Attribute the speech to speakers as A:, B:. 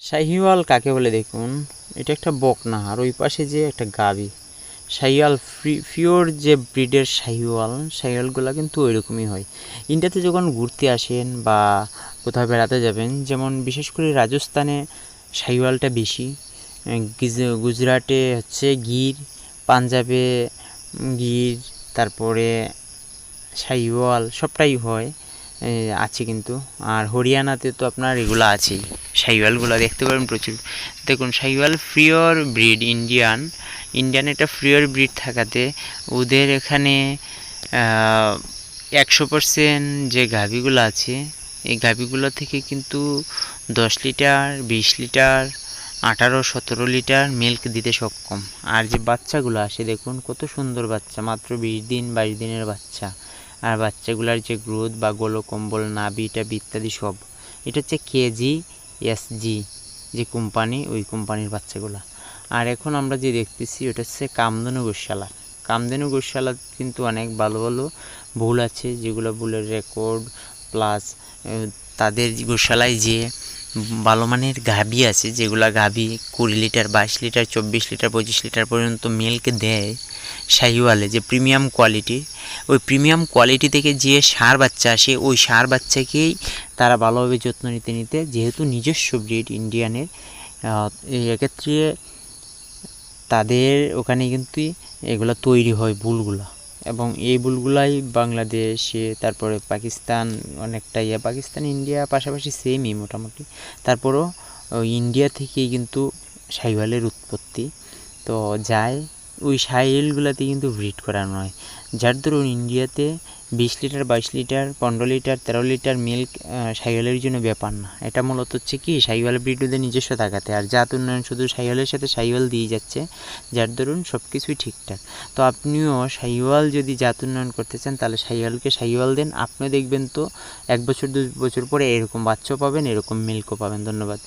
A: শাহিওয়াল কাকে বলে দেখুন? এটা একটা বকনা আর ওই পাশে যে একটা গাবি। শাহিওয়াল পিওর যে ব্রিডের শাহিওয়াল, শাহিওয়ালগুলো কিন্তু ওইরকমই হয়। ইন্ডিয়াতে যখন ঘুরতে আসেন বা কোথাও বেড়াতে যাবেন, যেমন বিশেষ করে রাজস্থানে শাহিওয়ালটা বেশি গুজরাটে হচ্ছে গির, পাঞ্জাবে গির, তারপরে শাহিওয়াল, সবটাই হয়। আছে কিন্তু। আর হরিয়ানাতে তো আপনার এগুলো আছেই। শাহিওয়ালগুলো দেখতে পারেন প্রচুর। দেখুন শাহিওয়াল ফ্রিওর ব্রিড, ইন্ডিয়ান। ইন্ডিয়ান একটা ফ্রিওর ব্রিড থাকাতে ওদের এখানে একশো পার্সেন্ট যে গাভিগুলো আছে, এই গাভিগুলো থেকে কিন্তু দশ লিটার, বিশ লিটার, আঠারো, সতেরো লিটার মিল্ক দিতে সক্ষম। আর যে বাচ্চাগুলো আসে, দেখুন কত সুন্দর বাচ্চা, মাত্র বিশ দিন, বাইশ দিনের বাচ্চা। আর বাচ্চাগুলোর যে গ্রোথ বা গোলকম্বল, নাভি টাবি ইত্যাদি সব, এটা হচ্ছে কেজি এসজি যে কোম্পানি, ওই কোম্পানির বাচ্চাগুলা। আর এখন আমরা যে দেখতেছি, ওটা হচ্ছে কামধেনু গোশালা। কামধেনু গোশালা কিন্তু অনেক ভালো ভালো ভুল আছে, যেগুলো ভুলের রেকর্ড প্লাস তাদের গোশালায় যে ভালো মানের গাভী আছে, যেগুলা গাভী কুড়ি লিটার, বাইশ লিটার, চব্বিশ লিটার, পঁচিশ লিটার পর্যন্ত মিল্ক দেয়, শাহিওয়ালে, যে প্রিমিয়াম কোয়ালিটি ওই প্রিমিয়াম কোয়ালিটি থেকে যে সার বাচ্চা আসে, ওই সার বাচ্চাকেই তারা ভালোভাবে যত্ন নিতে নিতে যেহেতু নিজস্ব ব্রিড ইন্ডিয়ানের এক্ষেত্রে তাদের ওখানে কিন্তু এগুলো তৈরি হয় বুলগুলা। এবং এই বুলগুলাই বাংলাদেশে, তারপরে পাকিস্তান অনেকটা ইয়ে পাকিস্তান, ইন্ডিয়া পাশাপাশি সেমই মোটামুটি। তারপরও ইন্ডিয়া থেকেই কিন্তু শাহিওয়ালের উৎপত্তি। তো যায় ওই সাইলগুলোতে কিন্তু ব্রিড করানো হয়। যার ধরুন ইন্ডিয়াতে বিশ লিটার, বাইশ লিটার, পনেরো লিটার, তেরো লিটার মিল্ক সাইওয়ালের জন্য ব্যাপার না। এটা মূলত হচ্ছে কি সাইওয়াল ব্রিড ওদের নিজস্ব থাকাতে। আর জাত উন্নয়ন শুধু সাইওয়ালের সাথে সাইওয়াল দিয়ে যাচ্ছে, যার ধরুন সব কিছুই ঠিকঠাক। তো আপনিও সাইওয়াল যদি জাত উন্নয়ন করতে চান, তাহলে সাইওয়ালকে সাইওয়াল দেন। আপনিও দেখবেন তো, এক বছর দু বছর পরে এরকম বাচ্চাও পাবেন, এরকম মিল্কও পাবেন। ধন্যবাদ।